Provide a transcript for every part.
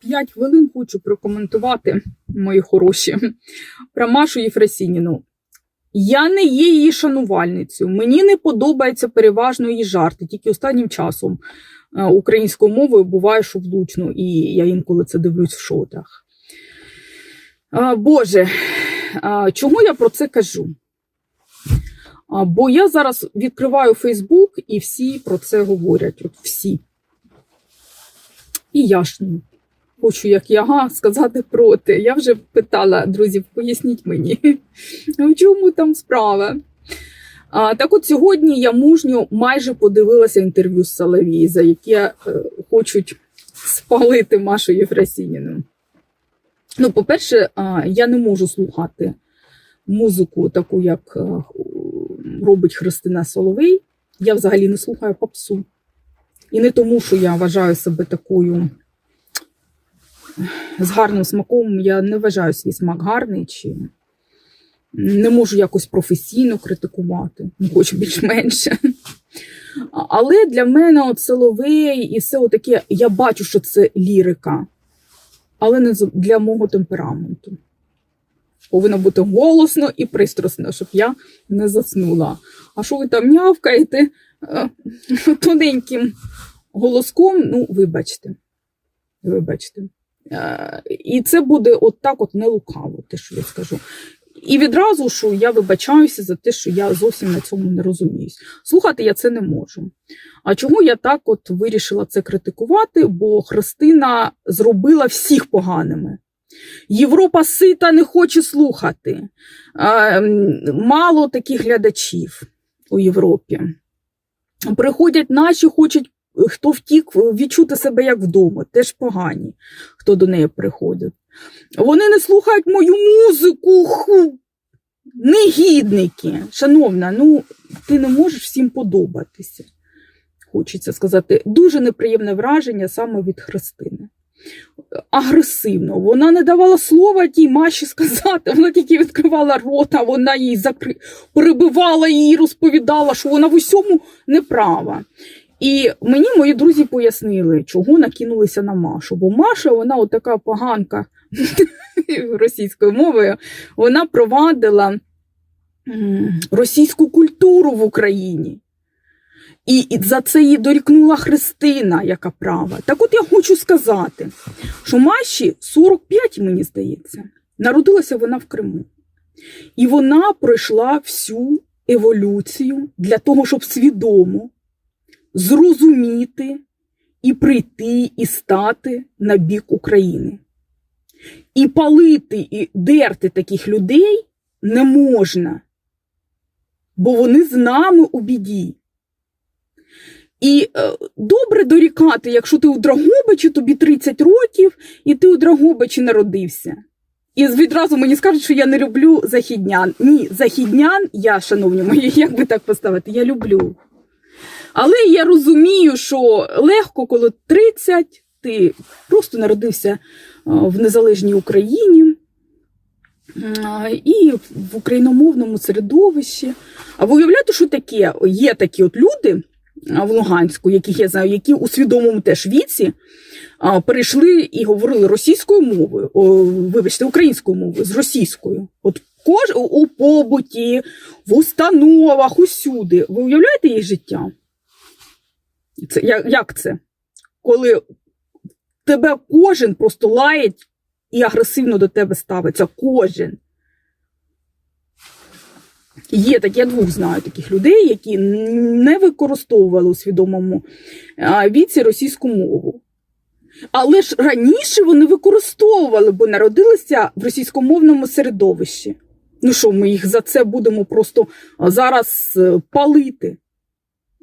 5 хвилин хочу прокоментувати, мої хороші, про Машу Єфросініну. Я не є її шанувальницею. Мені не подобається переважно її жарти. Тільки останнім часом е, українською мовою буває, що влучно, і я інколи це дивлюсь в шотах. Боже, чому я про це кажу? Бо я зараз відкриваю Фейсбук і всі про це говорять. От всі. І я ж ну, хочу, як яга, сказати проти. Я вже питала друзів, поясніть мені, в чому там справа. А, так от сьогодні я мужньо майже подивилася інтерв'ю з Соловій, за яке е, хочуть спалити Машу Єфросініну. Ну, по-перше, я не можу слухати музику, таку, як е, робить Христина Соловей. Я взагалі не слухаю попсу. І не тому, що я вважаю себе такою з гарним смаком. Я не вважаю свій смак гарний, чи не можу якось професійно критикувати, ну, хоч більш-менше. Але для мене от Соловей і все таке, я бачу, що це лірика, але не для мого темпераменту. Повинно бути голосно і пристрасно, щоб я не заснула. А що ви там нявкаєте е, тоненьким голоском? Ну, вибачте. Вибачте. Е, І це буде от так от не лукаво, те, що я скажу. І відразу, що я вибачаюся за те, що я зовсім на цьому не розуміюсь. Слухати я це не можу. А чому я так от вирішила це критикувати? Бо Христина зробила всіх поганими. Європа сита не хоче слухати. Е, Мало таких глядачів у Європі. Приходять наші, хочуть, хто втік, відчути себе як вдома, теж погані, хто до неї приходить. Вони не слухають мою музику. Ху. Негідники. Шановна, ну ти не можеш всім подобатися. Хочеться сказати, дуже неприємне враження саме від Христини. Агресивно. Вона не давала слова тій Маші сказати. Вона тільки відкривала рота, вона їй закри... перебивала її, розповідала, що вона в усьому неправа. І мені мої друзі пояснили, чого накинулися на Машу. Бо Маша, вона от така поганка російською мовою, вона провадила російську культуру в Україні. І, і за це їй дорікнула Христина, яка права. Так от я хочу сказати, що Маші 45, мені здається, народилася вона в Криму. І вона пройшла всю еволюцію для того, щоб свідомо зрозуміти і прийти і стати на бік України. І палити і дерти таких людей не можна, бо вони з нами у біді. І е, добре дорікати, якщо ти у Драгобичі, тобі 30 років, і ти у Драгобичі народився. І відразу мені скажуть, що я не люблю західнян. Ні, західнян я, шановні мої, як би так поставити, я люблю. Але я розумію, що легко, коли 30, ти просто народився е, в незалежній Україні е, і в україномовному середовищі. А ви уявляєте, що таке? Є такі от люди в Луганську, яких я знаю, які у свідомому теж віці перейшли і говорили російською мовою, вибачте, українською мовою з російською. Кож у- побуті, в установах, усюди. Ви уявляєте їх життя? Це, як, це? Коли тебе кожен просто лаять і агресивно до тебе ставиться. Кожен. Є такі, я двох знаю таких людей, які не використовували у свідомому віці російську мову. Але ж раніше вони використовували, бо народилися в російськомовному середовищі. Ну що, ми їх за це будемо просто зараз е, палити.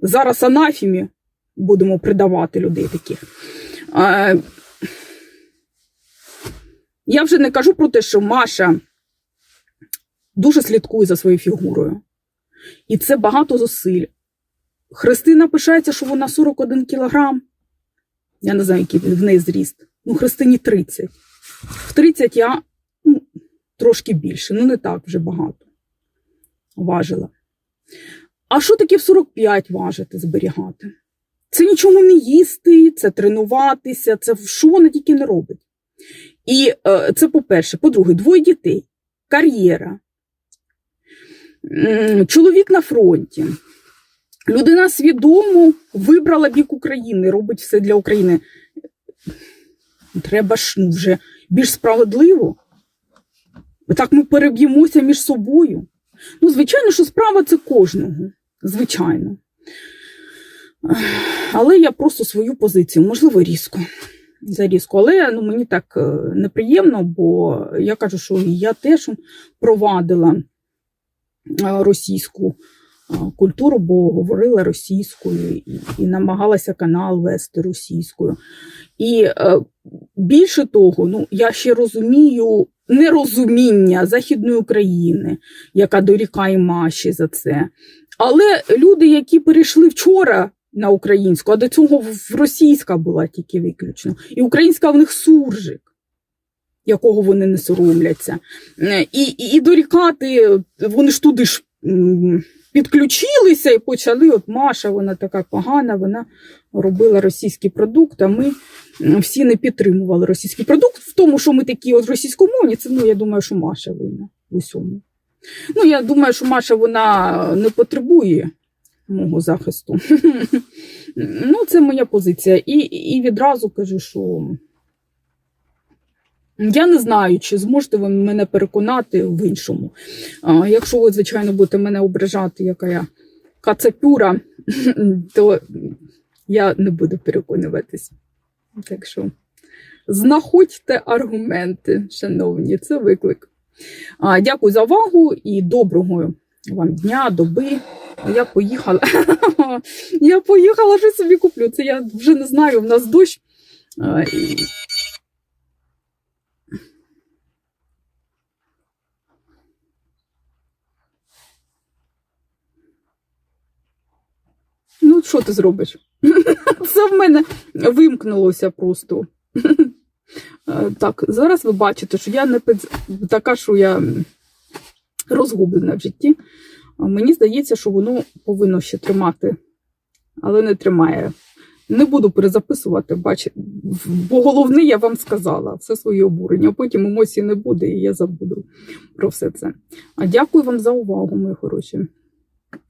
Зараз анафімі будемо придавати людей таких. Я вже не кажу про те, що Маша дуже слідкує за своєю фігурою. І це багато зусиль. Христина пишається, що вона 41 кілограм. Я не знаю, який в неї зріст. Ну, Христині 30. В 30 я трошки більше, ну не так вже багато важила. А що таке в 45 важити, зберігати? Це нічого не їсти, це тренуватися, це що вона тільки не робить. І е, це по-перше. По-друге, двоє дітей, кар'єра, чоловік на фронті. Людина свідомо вибрала бік України, робить все для України. Треба ж ну, вже більш справедливо. Так ми переб'ємося між собою. Ну, звичайно, що справа це кожного. Звичайно. Але я просто свою позицію, можливо, різко. Зарізко. Але ну, мені так е, неприємно, бо я кажу, що я теж провадила е, російську е, культуру, бо говорила російською і, намагалася канал вести російською. І більше того, ну, я ще розумію нерозуміння Західної України, яка дорікає Маші за це. Але люди, які перейшли вчора на українську, а до цього в- російська була тільки виключно, і українська в них суржик, якого вони не соромляться. Е, І, і, і дорікати, вони ж туди ж підключилися і почали. От Маша, вона така погана, вона робила російський продукт, а ми всі не підтримували російський продукт. В тому, що ми такі от російськомовні, це ну, я думаю, що Маша винна в усьому. Ну, я думаю, що Маша вона не потребує мого захисту. ну, це моя позиція. І, і відразу кажу, що я не знаю, чи зможете ви мене переконати в іншому. А, якщо ви, звичайно, будете мене ображати, яка я кацапюра, то я не буду переконуватись. Так що знаходьте аргументи, шановні, це виклик. А, Дякую за увагу і доброго вам дня, доби. Я поїхала. Я поїхала, що собі куплю. Це я вже не знаю, в нас дощ. Ну, що ти зробиш? Це в мене вимкнулося просто. Е, Так, зараз ви бачите, що я не пед... така, що я розгублена в житті. Мені здається, що воно повинно ще тримати, але не тримає. Не буду перезаписувати, бачите, бо головне я вам сказала все свої обурення. Потім емоцій не буде, і я забуду про все це. А дякую вам за увагу, мої хороші.